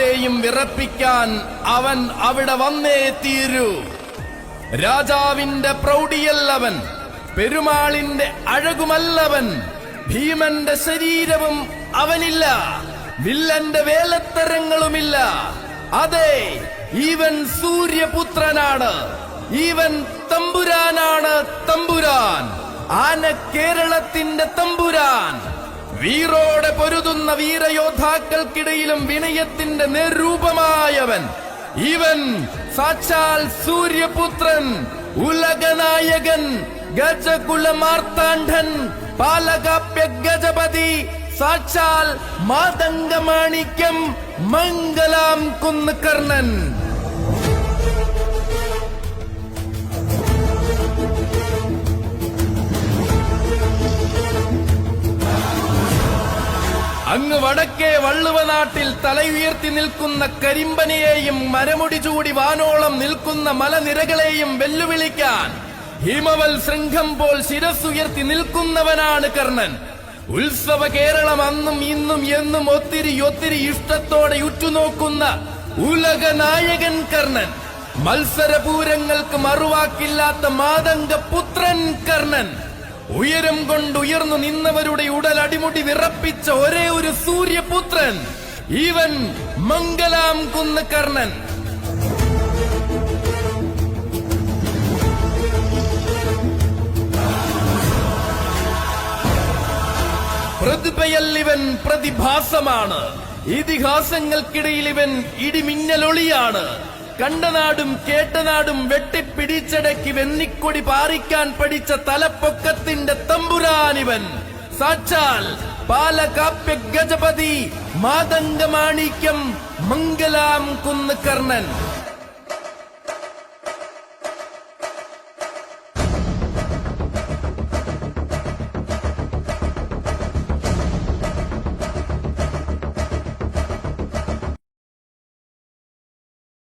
യും വിറപ്പിക്കാൻ അവൻ അവിടെ വന്നേ തീരൂ. രാജാവിന്റെ പ്രൗഢിയല്ലവൻ പെരുമാളിന്റെ അഴകുമല്ലവൻ ഭീമന്റെ ശരീരവും അവനില്ല വില്ലന്റെ വേലത്തരങ്ങളുമില്ല. അതെ ഈവൻ സൂര്യപുത്രനാണ് ഈവൻ തമ്പുരാനാണ് തമ്പുരാൻ ആന കേരളത്തിന്റെ തമ്പുരാൻ വീറോടെ പൊരുതുന്ന വീരയോദ്ധാക്കൾക്കിടയിലും വിനയത്തിന്റെ നേരൂപമായവൻ ഇവൻ സാക്ഷാൽ സൂര്യപുത്രൻ ഉലകനായകൻ ഗജകുലമാർത്താണ്ഡൻ പാലകാപ്യ ഗജപതി സാക്ഷാൽ മാതംഗമാണിക്യം മംഗലാം കുന്നുകർണൻ. അങ്ങ് വടക്കേ വള്ളുവ നാട്ടിൽ തലയുയർത്തി നിൽക്കുന്ന കരിമ്പനെയെയും മരമുടി ചൂടി വാനോളം നിൽക്കുന്ന മലനിരകളെയും വെല്ലുവിളിക്കാൻ ഹിമവൽ ശൃംഖം പോൽ ശിരസ്സുയർത്തി നിൽക്കുന്നവനാണ് കർണൻ. ഉത്സവ കേരളം അന്നും ഇന്നും എന്നും ഒത്തിരി ഒത്തിരി ഇഷ്ടത്തോടെ ഉറ്റുനോക്കുന്ന ഉലക നായകൻ കർണൻ. മത്സരപൂരങ്ങൾക്ക് മറുവാക്കില്ലാത്ത മാതംഗ പുത്രൻ കർണൻ. ഉയരം കൊണ്ട് ഉയർന്നു നിന്നവരുടെ ഉടൽ അടിമുടി വിറപ്പിച്ച ഒരേ ഒരു സൂര്യപുത്രൻ. ഇവൻ മംഗലാം കുന്ന് കർണൻ പ്രതിഭയൽ ഇവൻ പ്രതിഭാസമാണ്. ഇതിഹാസങ്ങൾക്കിടയിൽ ഇവൻ ഇടിമിന്നലൊളിയാണ്. കണ്ടനാടും കേട്ടനാടും വെട്ടിപ്പിടിച്ചടക്കി വെന്നിക്കൊടി പാറിക്കാൻ പഠിച്ച തലപ്പൊക്കത്തിന്റെ തമ്പുരാനിവൻ. സാക്ഷാൽ പാലകാപ്യ ഗജപതി മാതംഗമാണിക്യം മംഗലാം കുന്ന് കർണൻ.